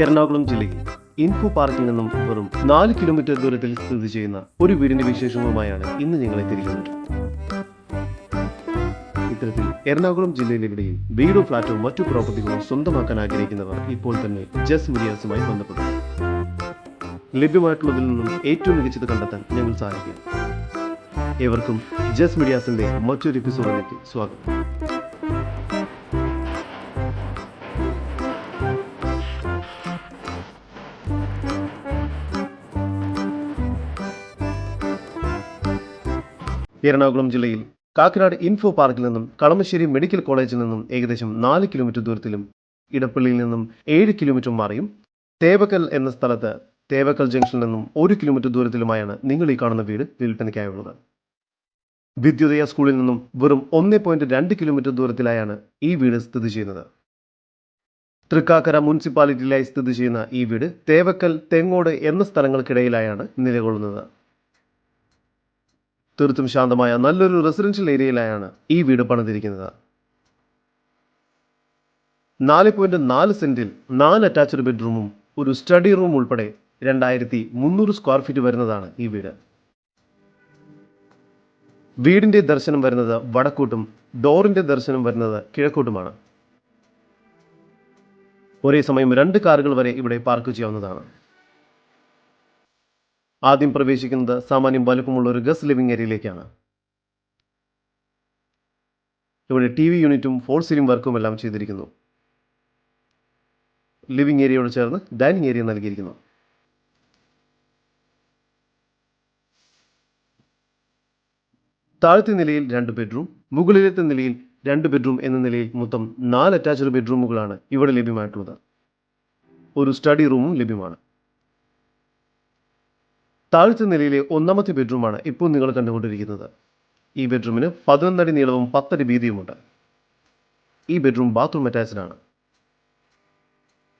എറണാകുളം ജില്ലയിൽ ഇൻഫോ പാർക്കിൽ നിന്നും വെറും നാല് കിലോമീറ്റർ ദൂരത്തിൽ സ്ഥിതി ചെയ്യുന്ന ഒരു വീടിന്റെ വിശേഷങ്ങളുമായാണ് ഇന്ന് ഞങ്ങൾ എത്തിയിരിക്കുന്നത് ഇത്തരത്തിൽ എറണാകുളം ജില്ലയിലെവിടെയും വീടോ ഫ്ളാറ്റോ മറ്റു പ്രോപ്പർട്ടികളോ സ്വന്തമാക്കാൻ ആഗ്രഹിക്കുന്നവർ ഇപ്പോൾ തന്നെ ജസ് മീഡിയാസുമായി ബന്ധപ്പെടും. ലഭ്യമായിട്ടുള്ളതിൽ നിന്നും ഏറ്റവും മികച്ചത് കണ്ടെത്താൻ ഞങ്ങൾ സാധിക്കും. ഏവർക്കും ജസ് മീഡിയാസിന്റെ മറ്റൊരു എപ്പിസോഡിലേക്ക് സ്വാഗതം. എറണാകുളം ജില്ലയിൽ കാക്കനാട് ഇൻഫോ പാർക്കിൽ നിന്നും കളമശ്ശേരി മെഡിക്കൽ കോളേജിൽ നിന്നും ഏകദേശം നാല് കിലോമീറ്റർ ദൂരത്തിലും ഇടപ്പള്ളിയിൽ നിന്നും ഏഴ് കിലോമീറ്റർ മാറിയും തേവക്കൽ എന്ന സ്ഥലത്ത് തേവക്കൽ ജംഗ്ഷനിൽ നിന്നും ഒരു കിലോമീറ്റർ ദൂരത്തിലുമായാണ് നിങ്ങൾ ഈ കാണുന്ന വീട് വിൽപ്പനയ്ക്കായുള്ളത്. വിദ്യുദയ സ്കൂളിൽ നിന്നും വെറും ഒന്നേ പോയിന്റ് രണ്ട് കിലോമീറ്റർ ദൂരത്തിലായാണ് ഈ വീട് സ്ഥിതി ചെയ്യുന്നത്. തൃക്കാക്കര മുനിസിപ്പാലിറ്റിയിലായി സ്ഥിതി ചെയ്യുന്ന ഈ വീട് തേവക്കൽ തെങ്ങോട് എന്ന സ്ഥലങ്ങൾക്കിടയിലായാണ് നിലകൊള്ളുന്നത്. തീർത്തും ശാന്തമായ നല്ലൊരു റെസിഡൻഷ്യൽ ഏരിയയിലായാണ് ഈ വീട് പണിതിരിക്കുന്നത്. നാല് പോയിന്റ് നാല് സെന്റിൽ നാല് അറ്റാച്ച്ഡ് ബെഡ്റൂമും ഒരു സ്റ്റഡി റൂം ഉൾപ്പെടെ രണ്ടായിരത്തി മുന്നൂറ് സ്ക്വയർ ഫീറ്റ് വരുന്നതാണ് ഈ വീട്. വീടിന്റെ ദർശനം വരുന്നത് വടക്കോട്ടും ഡോറിന്റെ ദർശനം വരുന്നത് കിഴക്കോട്ടുമാണ്. ഒരേ സമയം രണ്ട് കാറുകൾ വരെ ഇവിടെ പാർക്ക് ചെയ്യാവുന്നതാണ്. ആദ്യം പ്രവേശിക്കുന്നത് സാമാന്യം വലുപ്പമുള്ള ഒരു ഗസ് ലിവിംഗ് ഏരിയയിലേക്കാണ്. ഇവിടെ ടി വി യൂണിറ്റും ഫോൾ സീലിംഗ് വർക്കും എല്ലാം ചെയ്തിരിക്കുന്നു. ലിവിംഗ് ഏരിയയോട് ചേർന്ന് ഡൈനിങ് ഏരിയ നൽകിയിരിക്കുന്നു. താഴത്തെ നിലയിൽ രണ്ട് ബെഡ്റൂം മുകളിലത്തെ നിലയിൽ രണ്ട് ബെഡ്റൂം എന്ന നിലയിൽ മൊത്തം നാല് അറ്റാച്ച്ഡ് ബെഡ്റൂമുകളാണ് ഇവിടെ ലഭ്യമായിട്ടുള്ളത്. ഒരു സ്റ്റഡി റൂമും ലഭ്യമാണ്. താഴത്തെ നിലയിലെ ഒന്നാമത്തെ ബെഡ്റൂമാണ് ഇപ്പോൾ നിങ്ങൾ കണ്ടുകൊണ്ടിരിക്കുന്നത്. ഈ ബെഡ്റൂമിന് പതിനൊന്നടി നീളവും പത്തടി വീതിയുമുണ്ട്. ഈ ബെഡ്റൂം ബാത്റൂം അറ്റാച്ച്ഡ് ആണ്.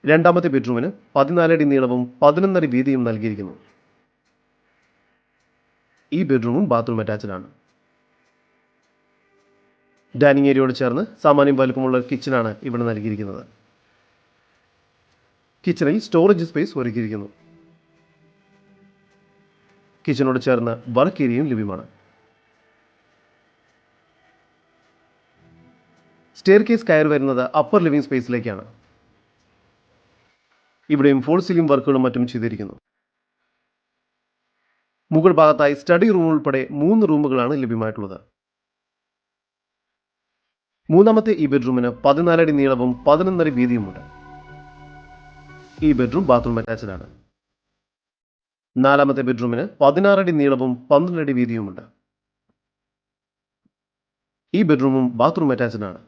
രണ്ടാമത്തെ ബെഡ്റൂമിന് പതിനാലടി നീളവും പതിനൊന്നടി വീതിയും നൽകിയിരിക്കുന്നു. ഈ ബെഡ്റൂമും ബാത്റൂം അറ്റാച്ച്ഡ് ആണ്. ഡൈനിങ് ഏരിയയോട് ചേർന്ന് സാമാന്യം വലുപ്പമുള്ള കിച്ചണാണ് ഇവിടെ നൽകിയിരിക്കുന്നത്. കിച്ചണിൽ സ്റ്റോറേജ് സ്പേസ് ഒരുക്കിയിരിക്കുന്നു. കിച്ചണോട് ചേർന്ന് വർക്ക് ഏരിയയും ലഭ്യമാണ്. സ്റ്റെയർ കേസ് കയറി വരുന്നത് അപ്പർ ലിവിംഗ് സ്പേസിലേക്കാണ് ഇവിടെയും ഫോൾ സീലിംഗ് വർക്കുകളും മറ്റും ചെയ്തിരിക്കുന്നു. മുകൾ ഭാഗത്തായി സ്റ്റഡി റൂം ഉൾപ്പെടെ മൂന്ന് റൂമുകളാണ് ലഭ്യമായിട്ടുള്ളത്. മൂന്നാമത്തെ ഈ ബെഡ്റൂമിന് പതിനാലടി നീളവും പതിനൊന്നടി വീതിയുമുണ്ട്. ഈ ബെഡ്റൂം ബാത്റൂം അറ്റാച്ച്ഡ് ആണ്. നാലാമത്തെ ബെഡ്റൂമിന് പതിനാറടി നീളവും പന്ത്രണ്ടടി വീതിയുമുണ്ട്. ഈ ബെഡ്റൂമും ബാത്റൂം അറ്റാച്ച്ഡ് ആണ്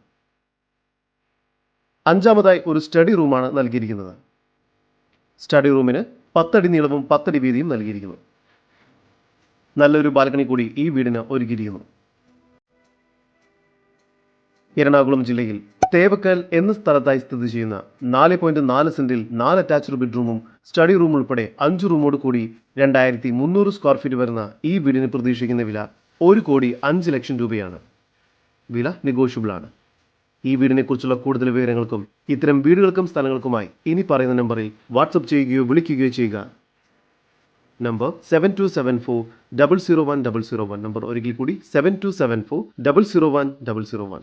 അഞ്ചാമതായി ഒരു സ്റ്റഡി റൂമാണ് നൽകിയിരിക്കുന്നത്. സ്റ്റഡി റൂമിന് പത്തടി നീളവും പത്തടി വീതിയും നൽകിയിരിക്കുന്നു. നല്ലൊരു ബാൽക്കണി കൂടി ഈ വീടിന് ഒരുക്കിയിരിക്കുന്നു. എറണാകുളം ജില്ലയിൽ തേവക്കൽ എന്ന സ്ഥലത്തായി സ്ഥിതി ചെയ്യുന്ന നാല് പോയിന്റ് നാല് സെന്റിൽ നാല് അറ്റാച്ച്ഡ് ബെഡ്റൂമും സ്റ്റഡി റൂം ഉൾപ്പെടെ അഞ്ച് റൂമോട് കൂടി രണ്ടായിരത്തി മുന്നൂറ് സ്ക്വയർ ഫീറ്റ് വരുന്ന ഈ വീടിന് പ്രതീക്ഷിക്കുന്ന വില ഒരു കോടി അഞ്ച് ലക്ഷം രൂപയാണ്. വില നെഗോഷ്യബിൾ ആണ്. ഈ വീടിനെക്കുറിച്ചുള്ള കൂടുതൽ വിവരങ്ങൾക്കും ഇത്തരം വീടുകൾക്കും സ്ഥലങ്ങൾക്കുമായി ഇനി പറയുന്ന നമ്പറിൽ വാട്സപ്പ് ചെയ്യുകയോ വിളിക്കുകയോ ചെയ്യുക. Number seven two seven four double zero one double zero one number ഒരിക്കൽ കൂടി seven two seven four double zero one double zero one